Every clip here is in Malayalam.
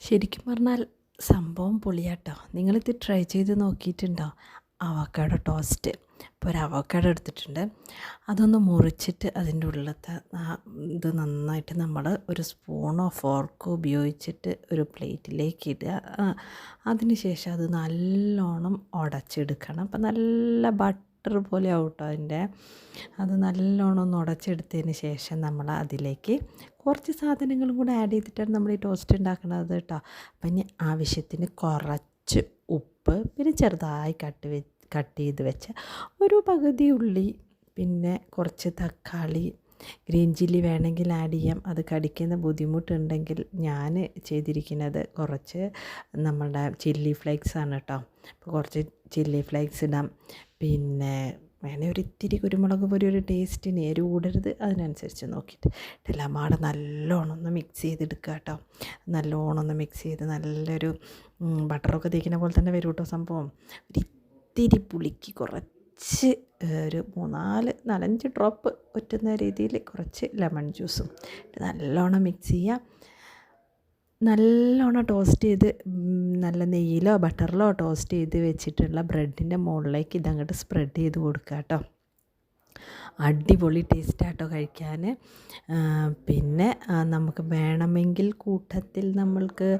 ശരിക്കും പറഞ്ഞാൽ സംഭവം പൊളിയാട്ടോ. നിങ്ങളിത് ട്രൈ ചെയ്ത് നോക്കിയിട്ടുണ്ടോ? അവക്കാടോ ടോസ്റ്റ് ഇപ്പോൾ ഒരു അവക്കാടോ എടുത്തിട്ടുണ്ട്. അതൊന്ന് മുറിച്ചിട്ട് അതിന്റെ ഉള്ളിലത്തെ ഇത് നന്നായിട്ട് നമ്മൾ ഒരു സ്പൂണോ ഫോർക്കോ ഉപയോഗിച്ചിട്ട് ഒരു പ്ലേറ്റിലേക്ക് ഇടുക. അതിനുശേഷം അതിന് ശേഷം അത് നല്ലോണം ഉടച്ചെടുക്കണം. അപ്പം നല്ല ബട്ടർ പോലെ ആവും കേട്ടോ അതിന്റെ. അത് നല്ലോണം ഒന്ന് ഉടച്ചെടുത്തതിന് ശേഷം നമ്മൾ അതിലേക്ക് കുറച്ച് സാധനങ്ങളും കൂടെ ആഡ് ചെയ്തിട്ടാണ് നമ്മൾ ഈ ടോസ്റ്റ് ഉണ്ടാക്കുന്നത് കേട്ടോ അപ്പം ഇനി ആവശ്യത്തിന് കുറച്ച് ഉപ്പ് പിന്നെ ചെറുതായി കട്ട് വെ കട്ട് ചെയ്ത് വെച്ച ഒരു പകുതി ഉള്ളി പിന്നെ കുറച്ച് തക്കാളി ഗ്രീൻ ചില്ലി വേണമെങ്കിൽ ആഡ് ചെയ്യാം. അത് കടിക്കുന്ന ബുദ്ധിമുട്ടുണ്ടെങ്കിൽ ഞാൻ ചെയ്തിരിക്കുന്നത് കുറച്ച് നമ്മളുടെ ചില്ലി ഫ്ലേക്സ് ആണ് കേട്ടോ. അപ്പോൾ കുറച്ച് ചില്ലി ഫ്ലേക്സ് ഇടാം. പിന്നെ വേണേൽ ഒരു ഇത്തിരി കുരുമുളക് പൊടി ഒരു ടേസ്റ്റിന് എരിവ് കൂടരുത്. അതിനനുസരിച്ച് നോക്കിയിട്ട് എല്ലാം പാടെ നല്ലോണം ഒന്ന് മിക്സ് ചെയ്തെടുക്കുക കേട്ടോ. നല്ലോണം ഒന്ന് മിക്സ് ചെയ്ത് നല്ലൊരു ബട്ടറൊക്കെ തേക്കുന്ന പോലെ തന്നെ വരും കേട്ടോ സംഭവം. ഒരു ഇത്തിരി പുളിക്ക് കുറച്ച് ഏഹ്, ഒരു മൂന്നാൽ നാലഞ്ച് ഡ്രോപ്പ് ഒറ്റുന്ന രീതിയിൽ കുറച്ച് ലെമൺ ജ്യൂസും നല്ലോണം മിക്സ് ചെയ്യുക നല്ലോണം ടോസ്റ്റ് ചെയ്ത് നല്ല നെയ്യിലോ ബട്ടറിലോ ടോസ്റ്റ് ചെയ്ത് വെച്ചിട്ടുള്ള ബ്രെഡിന്റെ മുകളിലേക്ക് ഇതങ്ങോട്ട് സ്പ്രെഡ് ചെയ്ത് കൊടുക്കുക കേട്ടോ അടിപൊളി ടേസ്റ്റാട്ടോ കഴിക്കാൻ. പിന്നെ നമുക്ക് വേണമെങ്കിൽ കൂട്ടത്തിൽ നമ്മൾക്ക്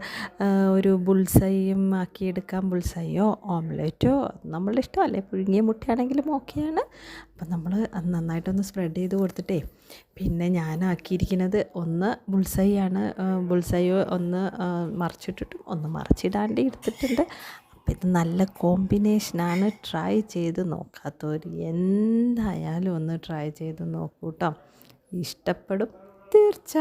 ഒരു ബുൾസൈയും ആക്കിയെടുക്കാം ബുൾസൈയോ ഓംലെറ്റോ നമ്മളുടെ ഇഷ്ടം അല്ലേ പുഴുങ്ങിയ മുട്ടയാണെങ്കിലും ഓക്കെയാണ്. അപ്പം നമ്മൾ നന്നായിട്ടൊന്ന് സ്പ്രെഡ് ചെയ്ത് കൊടുത്തിട്ടേ പിന്നെ ഞാൻ ആക്കിയിരിക്കുന്നത് ഒന്ന് ബുൾസൈ ആണ് ബുൾസൈ ഒന്ന് മറിച്ചിട്ടിട്ടും ഒന്ന് മറിച്ചിടാണ്ട് എടുത്തിട്ടുണ്ട്. അപ്പം ഇത് നല്ല കോമ്പിനേഷനാണ് ട്രൈ ചെയ്ത് നോക്കാത്തവർ എന്തായാലും ഒന്ന് ട്രൈ ചെയ്ത് നോക്കൂട്ടോ. ഇഷ്ടപ്പെടും. തീർച്ച.